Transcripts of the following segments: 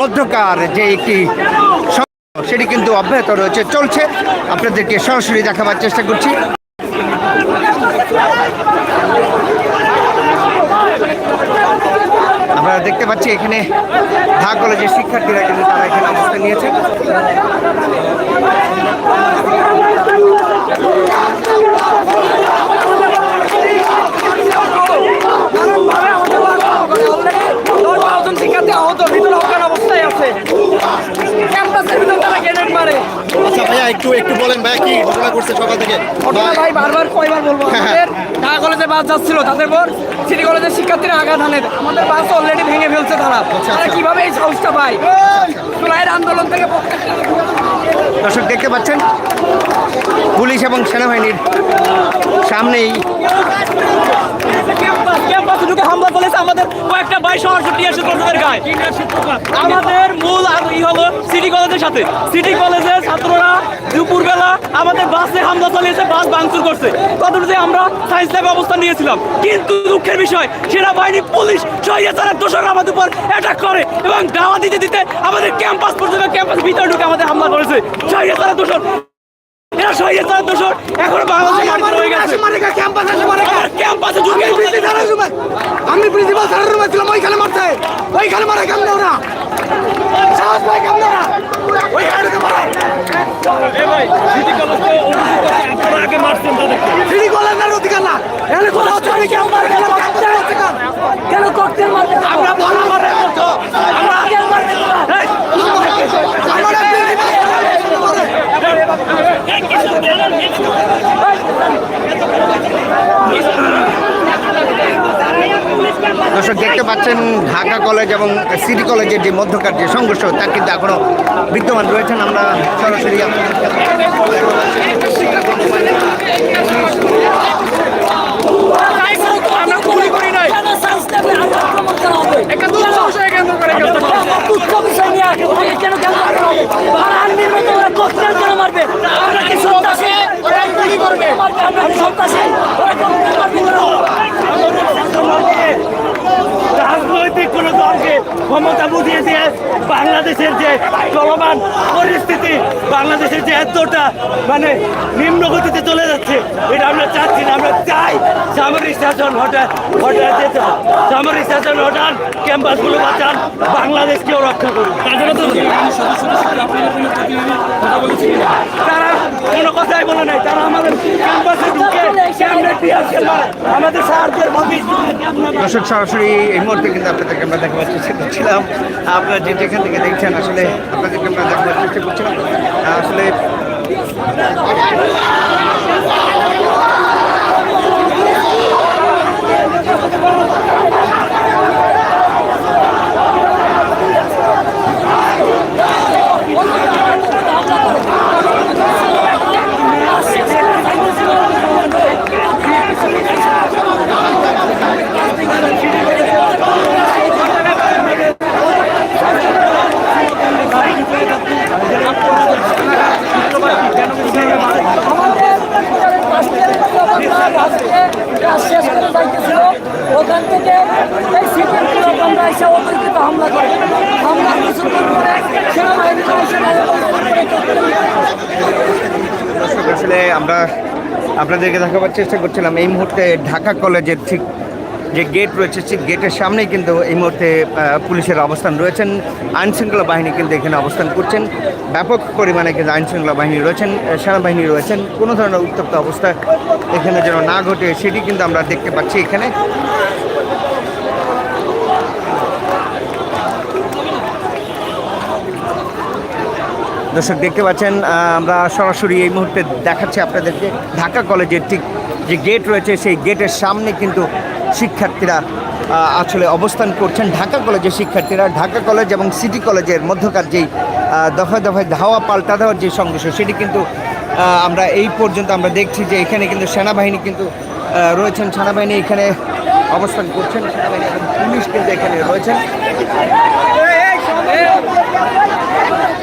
মধ্যকার যে একটি সেটি কিন্তু অব্যাহত রয়েছে, চলছে। আপনাদেরকে সরাসরি দেখাবার চেষ্টা করছি। আমরা দেখতে পাচ্ছি এখানে ঢাকা কলেজের শিক্ষার্থীরা কিন্তু তারা এখানে অবস্থান নিয়েছেন দশ বারোজন শিক্ষার্থী আহত ভিতরে অজ্ঞান অবস্থায় আছে ক্যাম্পাসের ভিতর তারা গ্রেনেড মারে আচ্ছা ভাইয়া একটু একটু বলেন ভাইয়া কি ঘটনা করছে সকাল থেকে? ঘটনা ভাই বারবার কয়বার বলব হ্যাঁ, আমাদের ঢাকা কলেজে বাস যাচ্ছিল তাদের পর সিটি কলেজের শিক্ষার্থীরা আঘাত হানে। আমাদের বাস অলরেডি ভেঙে ফেলছে তারা। তারা কীভাবে এই সাহসটা পায়? জুলাইয়ের আন্দোলন থেকে দর্শক দেখতে পাচ্ছেন? পুলিশ এবং সেনাবাহিনীর সামনেই ক্যাম্পাস ঢুকে হামলা চলেছে, আমাদের কয়েকটা বাই সরাসরি এসে তোদের গায়ে। আমাদের মূল ই হলো সিটি কলেজের সাথে। সিটি কলেজের ছাত্ররা দুপুরবেলা আমাদের বাসে হামলা চালিয়েছে, বাস ভাঙচুর করছে। ততটুকু আমরা সায়েন্স ল্যাবে অবস্থান নিয়েছিলাম। কিন্তু দুঃখের বিষয়, সেনাবাহিনী, পুলিশ সহিংসার দোষর আমাদের উপর অ্যাটাক করে এবং দাওয়া দিতে দিতে আমাদের ক্যাম্পাস পর্যন্ত ক্যাম্পাস ভিতরে ঢুকে আমাদের হামলা করেছে। সহিংসার দোষর এরা সহিংসার দোষর। এখন বাংলাদেশে মাটিতে রয়ে গেছে। আমার ক্যাম্পাসে ঢুকে আমি প্রিন্সিপাল স্যারের রুমে। ছিলাম ওইখানে মারছে। ওইখানে মারে কেমন ওরা? সাহস ভাই কেমন ওরা? ওইখানে মারে। সিটি কলেজের অধিকার না। এখানে কোথাও কেন ককটেল কেন ককটেল মারবে আমরা বলা মারে আমরা দর্শক, দেখতে পাচ্ছেন ঢাকা কলেজ এবং সিটি কলেজের যে মধ্যকার যে সংঘর্ষ তা কিন্তু এখনও বিদ্যমান রয়েছেন। আমরা সরাসরি আমরা গুলি করি নাই একটা দুঃসাহসিক কেন্দ্র করে গেছে। রাজনৈতিক কোন দলকে ক্ষমতা বুঝিয়ে দিয়ে বাংলাদেশের যে চলমান পরিস্থিতি বাংলাদেশের যে এতটা মানে নিম্ন গতিতে চলে যাচ্ছে এটা আমরা চাচ্ছি না। আমরা চাই সামরিক শাসন হঠাৎ হঠাৎ যেতে। সামরিক শাসন হঠাৎ ক্যাম্পাসগুলো বাঁচান বাংলাদেশকেও রক্ষা করুন। তারা কোনো কথাই বলে নাই। তারা আমাদের ক্যাম্পাসে ঢুকে। আমাদের সাহায্যের দর্শক সরাসরি এই মুহূর্তে কিন্তু আপনাদেরকে আমরা দেখাবার চেষ্টা করছিলাম। আপনারা যে যেখান থেকে দেখছেন, আসলে আপনাদেরকে আমরা দেখাবার চেষ্টা করছিলাম। আসলে শেষ করে যাইতেছিল ওখান থেকে এই সিটের আমরা এসে অতর্কিত হামলা করে হামলা কিছুক্ষণ পরে সেনাবাহিনী এসে দর্শক আসলে আমরা আপনাদেরকে দেখাবার চেষ্টা করছিলাম, এই মুহূর্তে ঢাকা কলেজের ঠিক যে গেট রয়েছে সেই গেটের সামনেই কিন্তু এই মুহূর্তে পুলিশের অবস্থান রয়েছেন। আইনশৃঙ্খলা বাহিনী কিন্তু এখানে অবস্থান করছেন। ব্যাপক পরিমাণে কিন্তু আইনশৃঙ্খলা বাহিনী রয়েছেন সেনাবাহিনী রয়েছেন। কোনো ধরনের উত্তপ্ত অবস্থা এখানে যেন না ঘটে, সেটি কিন্তু আমরা দেখতে পাচ্ছি এখানে। দর্শক দেখতে পাচ্ছেন আমরা সরাসরি এই মুহূর্তে দেখাচ্ছি আপনাদেরকে ঢাকা কলেজের ঠিক যে গেট রয়েছে, সেই গেটের সামনে কিন্তু শিক্ষার্থীরা আসলে অবস্থান করছেন। ঢাকা কলেজের শিক্ষার্থীরা, ঢাকা কলেজ এবং সিটি কলেজের মধ্যকার যেই দফায় দফায় ধাওয়া পাল্টা দেওয়ার যে সংঘর্ষ, সেটি কিন্তু আমরা এই পর্যন্ত আমরা দেখছি যে এখানে কিন্তু সেনাবাহিনী কিন্তু রয়েছেন। সেনাবাহিনী এখানে অবস্থান করছেন। সেনাবাহিনী এবং পুলিশ কিন্তু এখানে রয়েছেন।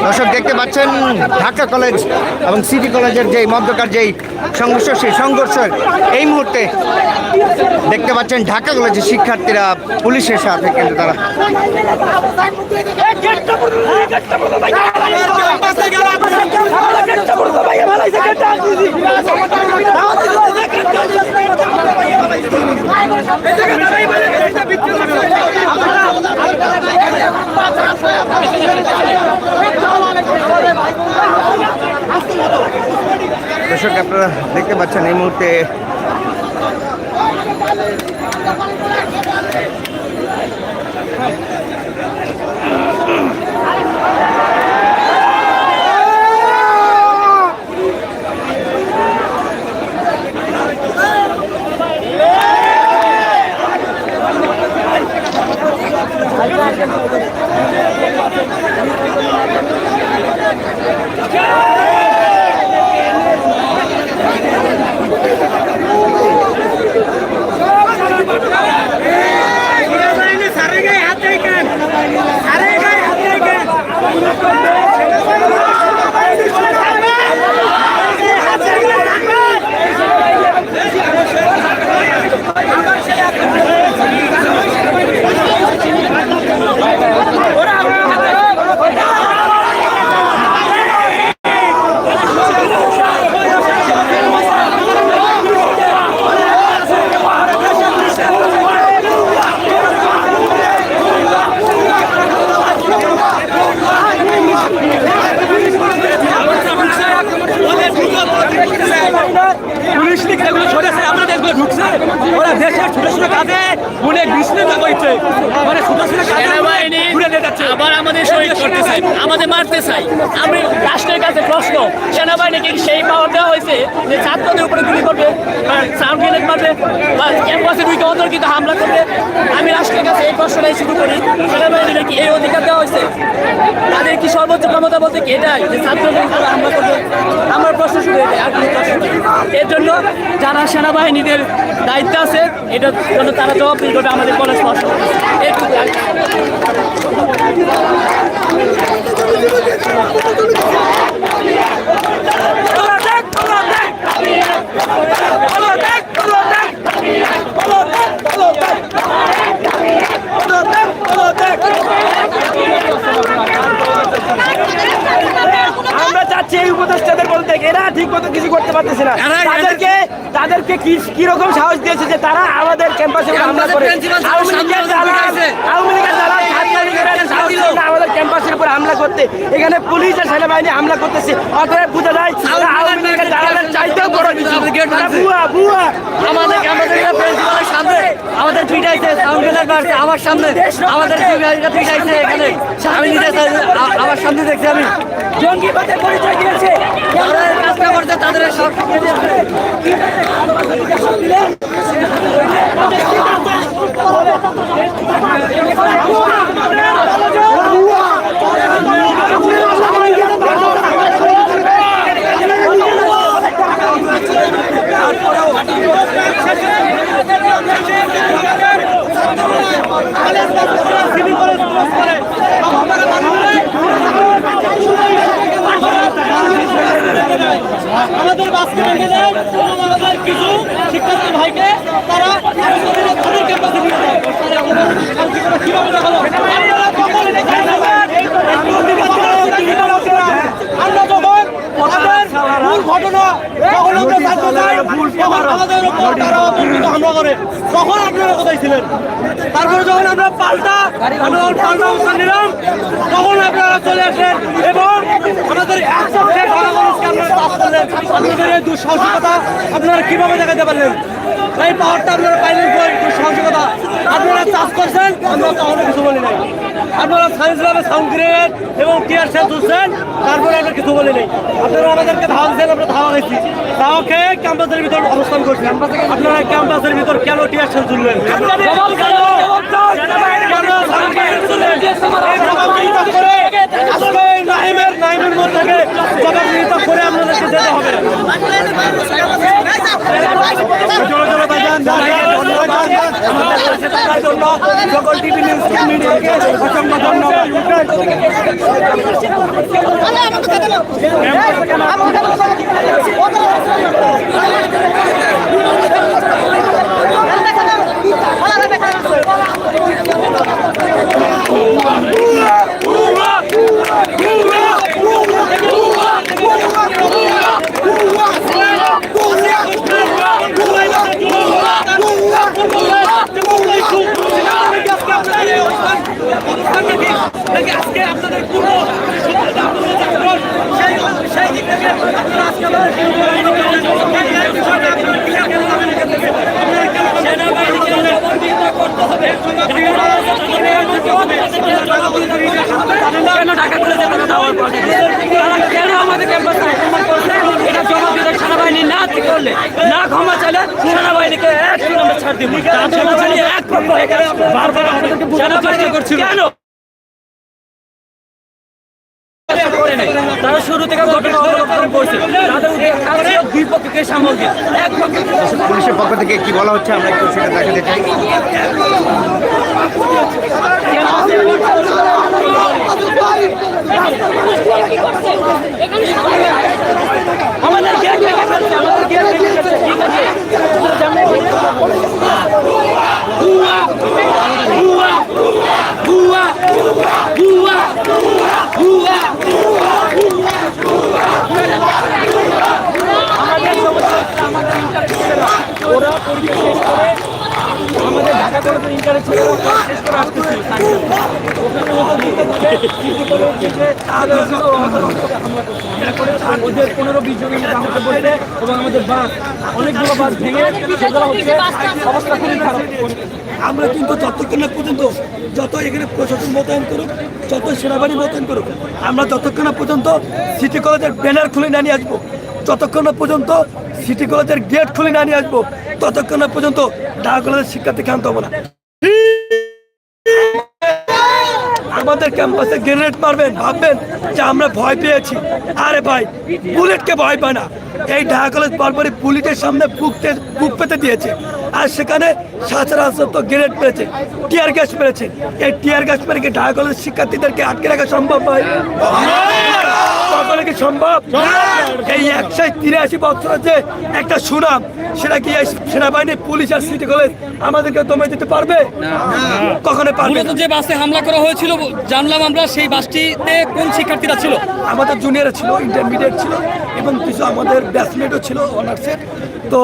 দর্শক দেখতে পাচ্ছেন ঢাকা কলেজ এবং সিটি কলেজের যেই মধ্যকার যেই সংঘর্ষ সেই সংঘর্ষের এই মুহূর্তে দেখতে পাচ্ছেন ঢাকা কলেজের শিক্ষার্থীরা পুলিশের সাথে কিন্তু তারা দর্শক আপনারা দেখতে পাচ্ছেন এই মুহূর্তে আবার আমাদের শহীদ করতে চাই, আমাদের মারতে চাই। আমি রাষ্ট্রের কাছে প্রশ্ন, সেনাবাহিনীকে সেই পাওয়ার দেওয়া হয়েছে যে ছাত্রদের উপরে গুলি করবে সাউন্ড গ্রেনেড মারবে বা ক্যাম্পাসে ঢুকে অতর্কিত হামলা করবে? আমি রাষ্ট্রের কাছে এই প্রশ্নটাই শুরু করি, সেনাবাহিনীকে কি এই অধিকার দেওয়া হয়েছে? তাদের কি সর্বোচ্চ ক্ষমতা বলতে কি এটাই যে ছাত্রদের উপরে হামলা করবে? আমার প্রশ্ন শুরু যায় আর কোনো প্রশ্ন। এর জন্য যারা সেনাবাহিনীদের দায়িত্ব আছে, এটার জন্য তারা জবাবদিহি করবে আমাদের কলেজ আমরা চাচ্ছি এই উপদেষ্টাদের বলতে এরা ঠিক মতো কিছু করতে পারতেছে না। তাদেরকে তাদেরকে কি রকম সাহস দিয়েছে যে তারা আমাদের ক্যাম্পাসে হামলা করে করতে। এখানে পুলিশ আর সেনাবাহিনী হামলা করতেছে। অতএব বোঝা যায় আওয়ামী লীগের দালালের চাইতেও বড় কিছু। বুয়া বুয়া। আমাদের প্রিন্সিপালের সামনে আমাদের পিটাইছে সাউন্ড গেলার মারছে আমার সামনে। আমাদের পিটাইছে এখানে। আমি নিজে আমার সামনে দেখছি আমি। জঙ্গিবাদের পরিচয় দিয়েছে। কাজটা করছে তাদের সব দিয়েছে। আমাদের বাসকে ভেঙে দেয় এবং আমাদের কিছু শিক্ষার্থী ভাইকে তারা তাদের ক্যাম্পাসে নিয়ে যায় তারা আমাদের শান্তিপূর্ণ কীভাবে দেখাল আপনারা কখন এখানে যাবেন? একটু অধিকার আছে, আমরা যখন আমাদের মূল ঘটনা যখন আমরা জানতে চাই তখন আমাদের উপর তারা অতর্কিত হামলা করে। তখন আপনারা কোথায় ছিলেন? তারপরে যখন আমরা পাল্টা আমরা যখন পাল্টা অবস্থান নিলাম তখন আপনারা চলে আসেন এবং আমাদের আপনারা চাষ করলেন। আপনাদের এই দুঃসাহসিকতা আপনারা কীভাবে দেখাতে পারলেন? এই পাওয়ারটা আপনারা পাইলেন দুঃসাহসিকতা। আপনারা চাষ করছেন আমরা কখনো কিছু বলি নাই। আপনারা সায়েন্স ল্যাবে সাউন্ড গ্রেড এবং টিয়ার সেল তুলছেন তারপরে আমরা কিছু বলি নাই। আপনারা আমাদেরকে ধাওয়া দিচ্ছেন আমরা ধাওয়া গেছি ধাওয়া খেয়ে ক্যাম্পাসের ভিতর অবস্থান করছি? আপনারা ক্যাম্পাসের ভিতর কেন টিয়ার সে তুললেন? কেন? আজকে নাহিমের নাহিমের মধ্যে থেকে জবাবদিহিতা ধন্যবাদ আজকে আপনাদের পুরো সেই সেই দিক থেকে আপনারা আজকে আমাদের কেন ঢাকা করে যেতে দেওয়ার পরে তারা কেন আমাদের ক্যাম্পাসে আক্রমণ করছে? এটা জবাব দিতে সেনাবাহিনী না করলে না ক্ষমা চাইলে সেনাবাহিনীকে এক নম্বর ছাড় দিব। সেনাবাহিনী এক পক্ষ হয়ে গেল বারবার আমাদেরকে কেন। তারা শুরু থেকে ঘটনা সংরক্ষণ করছে। তাদের উদ্দেশ্য দুই পক্ষকে সামল দিয়ে এক পুলিশের পক্ষ থেকে কি বলা হচ্ছে? আমরা একটু সেটা দেখাতে চাই। আমাদের গেট ভেঙে ফেলছে আমাদের গেট ভেঙে ফেলছে। ঠিক আছে বুয়া বুয়া বুয়া বুয়া বুয়া আমাদের সমস্যা হচ্ছে আমাদের ইন্টারেস্ট ছিল না। ওরা পরীক্ষা শেষ করে আমাদের ঢাকা কলেজের ইন্টারেস্ট ছিল ওরা শেষ করে আসতেছিল ওখানে ওদের দিতে দিতে কিছু করে উঠেছে তাহলে ওখানে আমাদের উপরে হামলা করছে হামলা করে আমাদের অনেকগুলো আমরা কিন্তু যতক্ষণ না পর্যন্ত যত এখানে প্রশাসন মোতায়েন করুক যত সেনাবাহিনী মোতায়েন করুক, আমরা যতক্ষণ না পর্যন্ত সিটি কলেজের ব্যানার খুলে না নিয়ে আসব, যতক্ষণ না পর্যন্ত সিটি কলেজের গেট খুলে না নিয়ে আসব, ততক্ষণ না পর্যন্ত ঢাকা কলেজের শিক্ষার্থী ক্ষান্ত হব না। আমাদের ক্যাম্পাসে গ্রেনেড মারবেন, ভাববেন যে আমরা ভয় পেয়েছি। আরে ভাই, বুলেটকে ভয় পায় না। এই ঢাকা কলেজ বারবারই পুলিশের সামনে বুকতে বুক পেতে দিয়েছে। আর সেখানে সচরাচর গ্রেনেড পেয়েছে টিয়ার গ্যাস পেয়েছে এই টিয়ার গ্যাস মেরে কি ঢাকা কলেজ শিক্ষার্থীদেরকে আটকে রাখা সম্ভব হয় কখনো কি সম্ভব? এই একশো তিরাশি বছর যে একটা সুনাম সেটা কি সেনাবাহিনী পুলিশ আর সিটি কলেজ আমাদেরকে দমে দিতে পারবে? কখনো পারবে যে বাসে হামলা করা হয়েছিল জানলাম আমরা সেই বাসটিতে কোন শিক্ষার্থীরা ছিল? আমাদের জুনিয়র ছিল ইন্টারমিডিয়েট ছিল এবং কিছু আমাদের ব্যাচমেটও ছিল অনার্সের তো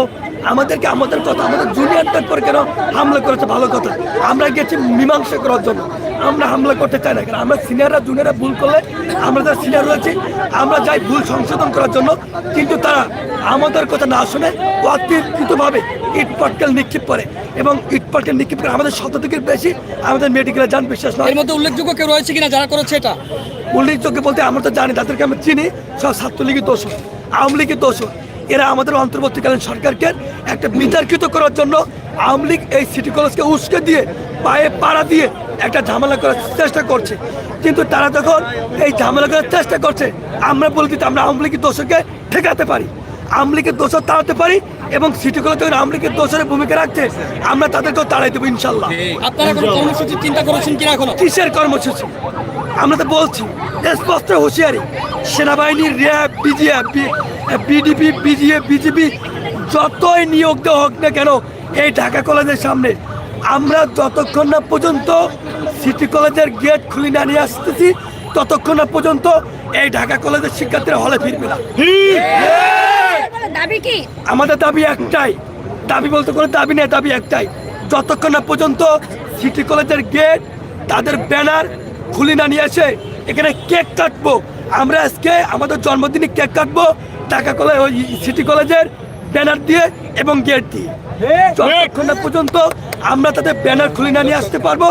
আমাদেরকে আমাদের কথা আমাদের জুনিয়রদের পর কেন হামলা করেছে? ভালো কথা। আমরা গেছি মীমাংসা করার জন্য। আমরা হামলা করতে চাই না কারণ আমরা সিনিয়ররা জুনিয়ররা ভুল করলে আমরা যারা সিনিয়র রয়েছি আমরা যাই ভুল সংশোধন করার জন্য কিন্তু তারা আমাদের কথা না শুনে অতিরিক্তভাবে ইট পটকেল নিক্ষেপ করে এবং ইট পটকেল নিক্ষেপ করে আমাদের শতকের বেশি আমাদের মেডিকেলে যান বিশ্বাস নয়। এর মধ্যে উল্লেখযোগ্য কেউ রয়েছে কিনা যারা করেছে এটা? উল্লেখযোগ্য বলতে আমরা তো জানি তাদেরকে আমরা চিনি সব ছাত্রলীগের দোষ আওয়ামী লীগের দোষ এরা আমাদের অন্তর্বর্তীকালীন সরকারকে একটা বিতর্কিত করার জন্য আওয়ামী লীগ এই সিটি কলেজকে উস্কে দিয়ে পায়ে পাড়া দিয়ে একটা ঝামেলা করার চেষ্টা করছে। কিন্তু তারা যখন এই ঝামেলা করার চেষ্টা করছে আমরা বলে দিতে আমরা আওয়ামী লীগের দোষকে ঠেকাতে পারি। আওয়ামী লীগের দোষও তাড়াতে পারি এবং সিটি কলেজ যখন আওয়ামী লীগের দোষের ভূমিকা রাখছে আমরা তাদেরকেও তাড়াই দেবো ইনশাল্লাহ। আপনারা চিন্তা করেছেন কিনা এখনও? কিসের কর্মসূচি? আমরা তো বলছি স্পষ্ট হুঁশিয়ারি সেনাবাহিনীর RAB BGF BDP BGF BGB যতই নিয়োগ দেওয়া হোক না কেন এই ঢাকা কলেজের সামনে আমরা যতক্ষণ না পর্যন্ত সিটি কলেজের গেট খুলে না নিয়ে আসতেছি ততক্ষণ না পর্যন্ত এই ঢাকা কলেজের শিক্ষার্থীরা হলে ফিরবে না। আমাদের দাবি একটাই। দাবি বলতে কোনো দাবি নেই দাবি একটাই। যতক্ষণ না পর্যন্ত সিটি কলেজের গেট তাদের ব্যানার খুলে না নিয়ে এসে এখানে কেক কাটবো আমরা আজকে আমাদের জন্মদিনে কেক কাটবো ঢাকা কলেজ ওই সিটি কলেজের ব্যানার দিয়ে এবং গেট দিয়ে যতক্ষণ না পর্যন্ত আমরা তাদের ব্যানার খুলে না নিয়ে আসতে পারব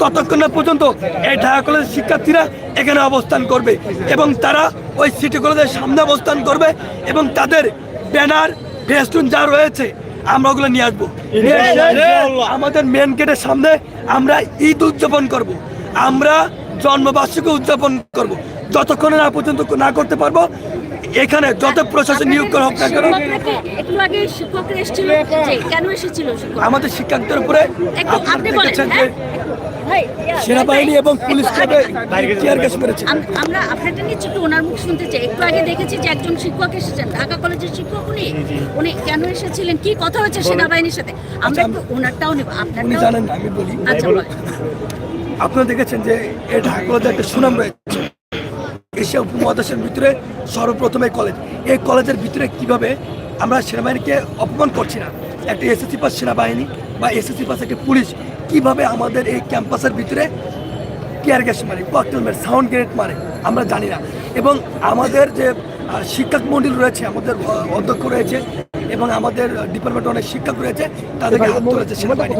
ততক্ষণ না পর্যন্ত এই ঢাকা কলেজের শিক্ষার্থীরা এখানে অবস্থান করবে এবং তারা ওই সিটি কলেজের সামনে অবস্থান করবে এবং তাদের ব্যানার ফেস্টুন যা রয়েছে আমরা ওগুলো নিয়ে আসব আমাদের মেন গেটের সামনে আমরা ঈদ উদযাপন করব। আমরা জন্মবার্ষিকী উদযাপন করব। যতক্ষণ না পর্যন্ত না করতে পারব এখানে যত প্রশাসন নিয়োগ করা হোক না কেন একটু আগে শিক্ষকরা এসেছিল যে কেন এসেছিল আমাদের শিক্ষকদের উপরে একটু আপনি যে হ্যাঁ? সেনাবাহিনী এবং পুলিশ একটু টিয়ার গ্যাস মেরেছে আমরা আপনারটা নিয়ে একটু ওনার মুখ শুনতে চাই। একটু আগে দেখেছি যে একজন শিক্ষক এসেছেন ঢাকা কলেজের শিক্ষক উনি। উনি কেন এসেছিলেন? কি কথা হয়েছে সেনাবাহিনীর সাথে? আমরা একটু ওনারটাও নেব উনি জানেন আমি বলি। আচ্ছা। আপনারা দেখেছেন যে এটা ঢাকা কলেজে একটা সুনাম রয়েছে। এশিয়া উপমহাদেশের ভিতরে সর্বপ্রথম এই কলেজ এই কলেজের ভিতরে কীভাবে আমরা সেনাবাহিনীকে অপমান করছি না? একটা এসএসসি পাস সেনাবাহিনী বা এসএসসি পাস একটা পুলিশ কীভাবে আমাদের এই ক্যাম্পাসের ভিতরে টিয়ার গ্যাস মারে ককটেল মারে সাউন্ড গ্রেনেড মারে, আমরা জানি না। এবং আমাদের যে শিক্ষক মন্ডল রয়েছে আমাদের অধ্যক্ষ রয়েছে এবং আমাদের ডিপার্টমেন্টে অনেক শিক্ষক রয়েছে তাদেরকে হাত তুলেছে সেনাবাহিনী।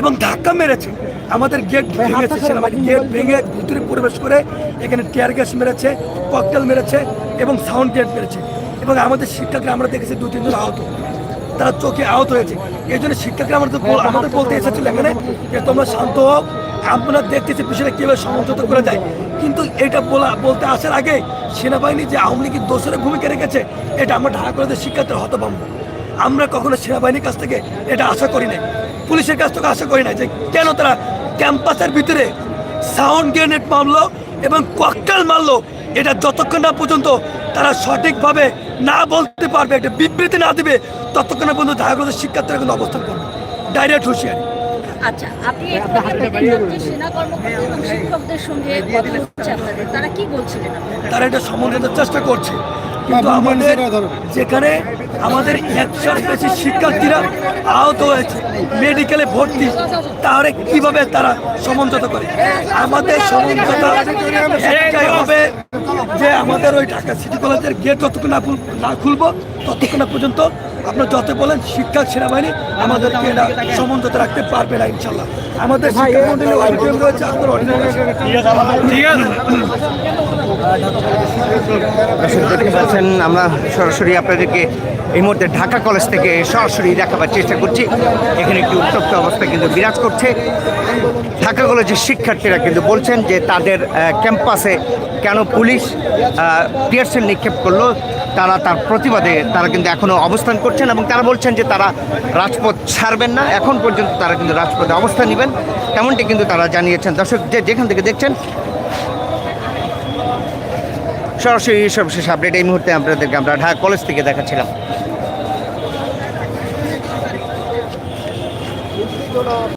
এবং ধাক্কা মেরেছে আমাদের গেট ভেঙেছে সেনাবাহিনী। গেট ভেঙে ভিতরে প্রবেশ করে এখানে টিয়ার গ্যাস মেরেছে ককটেল মেরেছে এবং সাউন্ড গেট মেরেছে। এবং আমাদের শিক্ষকরা আমরা দেখেছি দু তিনজন আহত। তারা চোখে আহত হয়েছে। এই জন্য শিক্ষকরা আমাদের আমাদের বলতে এসেছিল এখানে যে তোমরা শান্ত হও আমরা দেখতেছি, পিছনে কীভাবে সমঝোতা করে যায়। কিন্তু এটা বলা, বলতে আসার আগে সেনাবাহিনী যে আওয়ামী লীগের দোষরের ভূমিকা রেখেছে, এটা আমরা ঢাকা কলেজের শিক্ষার্থীর হতভম্ব। আমরা কখনো সেনাবাহিনীর কাছ থেকে এটা আশা করি নাই। পুলিশের কাছ থেকে আশা করি না যে কেন তারা ক্যাম্পাসের ভিতরে সাউন্ড গ্রেনেড মারলো এবং ককটেল মারলো, এটা যতক্ষণ না পর্যন্ত তারা সঠিকভাবে না বলতে পারবে একটা বিবৃতি না দিবে, ততক্ষণ পর্যন্ত ঢাকা কলেজের শিক্ষার্থীরা কিন্তু অবস্থান করবে। ডাইরেক্ট হুঁশিয়ারি। আচ্ছা আপনি একটু আগে সেনা কর্মকর্তা এবং শিক্ষকদের সঙ্গে কথা হচ্ছে আপনাদের। তারা কি বলছিলেন তারা এটা সমন্বয়ের চেষ্টা করছে। কিন্তু আমাদের যেখানে আমাদের একশোর বেশি শিক্ষার্থীরা আহত হয়েছে মেডিকেলে ভর্তি তাহলে কীভাবে তারা সমঝোতা করে? আমাদের সমঝোতা একটাই হবে যে আমাদের ওই ঢাকা সিটি কলেজের গেট যতক্ষণ না খুল- না খুলবো ততক্ষণ না পর্যন্ত আপনার যত বলেন শিক্ষক সেনাবাহিনী আমাদেরকে এটা সমঝোতা রাখতে পারবে না ইনশাল্লাহ। আমাদের শিক্ষক মন্ডলী অডিটোরিয়াম রয়েছে আপনার অডিটোরিয়াম ঠিক আছে আছেন আমরা সরাসরি আপনাদেরকে এই মুহূর্তে ঢাকা কলেজ থেকে সরাসরি দেখাবার চেষ্টা করছি। এখানে একটি উত্তপ্ত অবস্থা কিন্তু বিরাজ করছে। ঢাকা কলেজের শিক্ষার্থীরা কিন্তু বলছেন যে তাদের ক্যাম্পাসে কেন পুলিশ পিয়ার্সেল নিক্ষেপ করল, তারা তার প্রতিবাদে তারা কিন্তু এখনও অবস্থান করছেন এবং তারা বলছেন যে তারা রাজপথ ছাড়বেন না। এখন পর্যন্ত তারা কিন্তু রাজপথে অবস্থান নেবেন। তেমনটি কিন্তু তারা জানিয়েছেন। দর্শক যে যেখান থেকে দেখছেন সরাসরি সর্বশেষ আপডেট এই মুহূর্তে আপনাদেরকে আমরা ঢাকা কলেজ থেকে দেখাচ্ছিলাম।